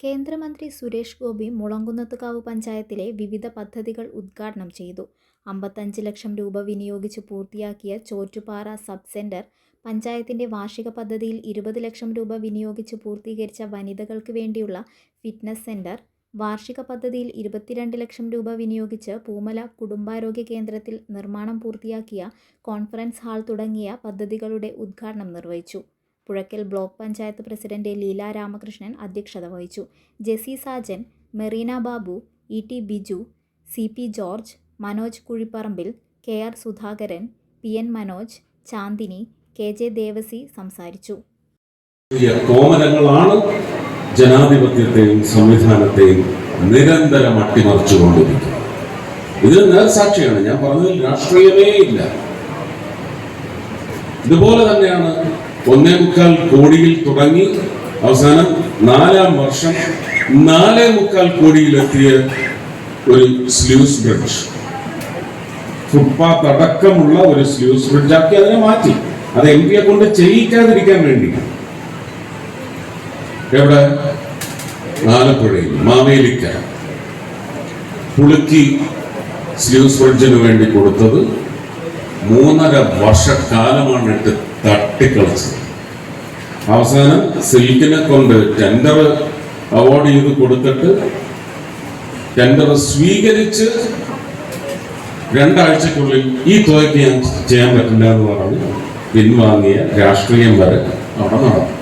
കേന്ദ്രമന്ത്രി സുരേഷ് ഗോപി മുളങ്കുന്നത്തുകാവ് പഞ്ചായത്തിലെ വിവിധ പദ്ധതികൾ ഉദ്ഘാടനം ചെയ്തു. അമ്പത്തഞ്ച് ലക്ഷം രൂപ വിനിയോഗിച്ച് പൂർത്തിയാക്കിയ ചോറ്റുപാറ സബ് സെന്റർ പഞ്ചായത്തിന്റെ വാർഷിക പദ്ധതിയിൽ ഇരുപത് ലക്ഷം രൂപ വിനിയോഗിച്ച് പൂർത്തീകരിച്ച വനിതകൾക്ക് വേണ്ടിയുള്ള ഫിറ്റ്നസ് സെന്റർ വാർഷിക പദ്ധതിയിൽ ഇരുപത്തിരണ്ട് ലക്ഷം രൂപ വിനിയോഗിച്ച് പൂമല കുടുംബാരോഗ്യ കേന്ദ്രത്തിൽ നിർമ്മാണം പൂർത്തിയാക്കിയ കോൺഫറൻസ് ഹാൾ തുടങ്ങിയ പദ്ധതികളുടെ ഉദ്ഘാടനം നിർവഹിച്ചു. പുഴയ്ക്കൽ ബ്ലോക്ക് പഞ്ചായത്ത് പ്രസിഡന്റ് ലീല രാമകൃഷ്ണൻ അധ്യക്ഷത വഹിച്ചു. Jessy Sajan Merina Babu E T Biju C P George Manoj Kuzhipparambil K R Sudhakaran P N Manoj Chandini K J Devasi സംസാരിച്ചു. വലിയ കോമരങ്ങളാണ് ജനാധിപത്യത്തെയും സംവിധാനത്തെയും നിരന്തരം അട്ടിമറിച്ചുകൊണ്ടിരിക്കുന്നത്. ഇതിന് നേർസാക്ഷിയാണ് ഞാൻ പറഞ്ഞതിൽ രാഷ്ട്രീയമേ ഇല്ല. ഇതുപോലെ തന്നെയാണ് ഒന്നേ മുക്കാൽ കോടിയിൽ തുടങ്ങി അവസാനം നാലാം വർഷം നാലേ മുക്കാൽ കോടിയിലെത്തിയ ഒരു സ്ലൂസ് ബ്രിഡ്ജ്. ഫുട്പാത്ത് അടക്കമുള്ള ഒരു സ്ലൂസ് ബ്രിഡ്ജാക്കി അതിനെ മാറ്റി. അത് എം പിയെ കൊണ്ട് ചെയ്യിക്കാതിരിക്കാൻ വേണ്ടി. എവിടെ? ആലപ്പുഴയിൽ മാവേലിക്കര. പുളുക്കി സ്ലൂസ് ബ്രിഡ്ജിന് വേണ്ടി കൊടുത്തത് മൂന്നര വർഷക്കാലമാണ് ഇട്ട് തട്ടിക്കളിച്ചത്. അവസാനം സിൽക്കിനെ കൊണ്ട് ടെൻഡർ അവാർഡ് ചെയ്ത് കൊടുത്തിട്ട് ടെൻഡർ സ്വീകരിച്ച് രണ്ടാഴ്ചക്കുള്ളിൽ ഈ തുകയ്ക്ക് ഞാൻ ചെയ്യാൻ പറ്റില്ല എന്ന് പറഞ്ഞ് പിൻവാങ്ങിയ രാഷ്ട്രീയം വരെ അവിടെ നടന്നു.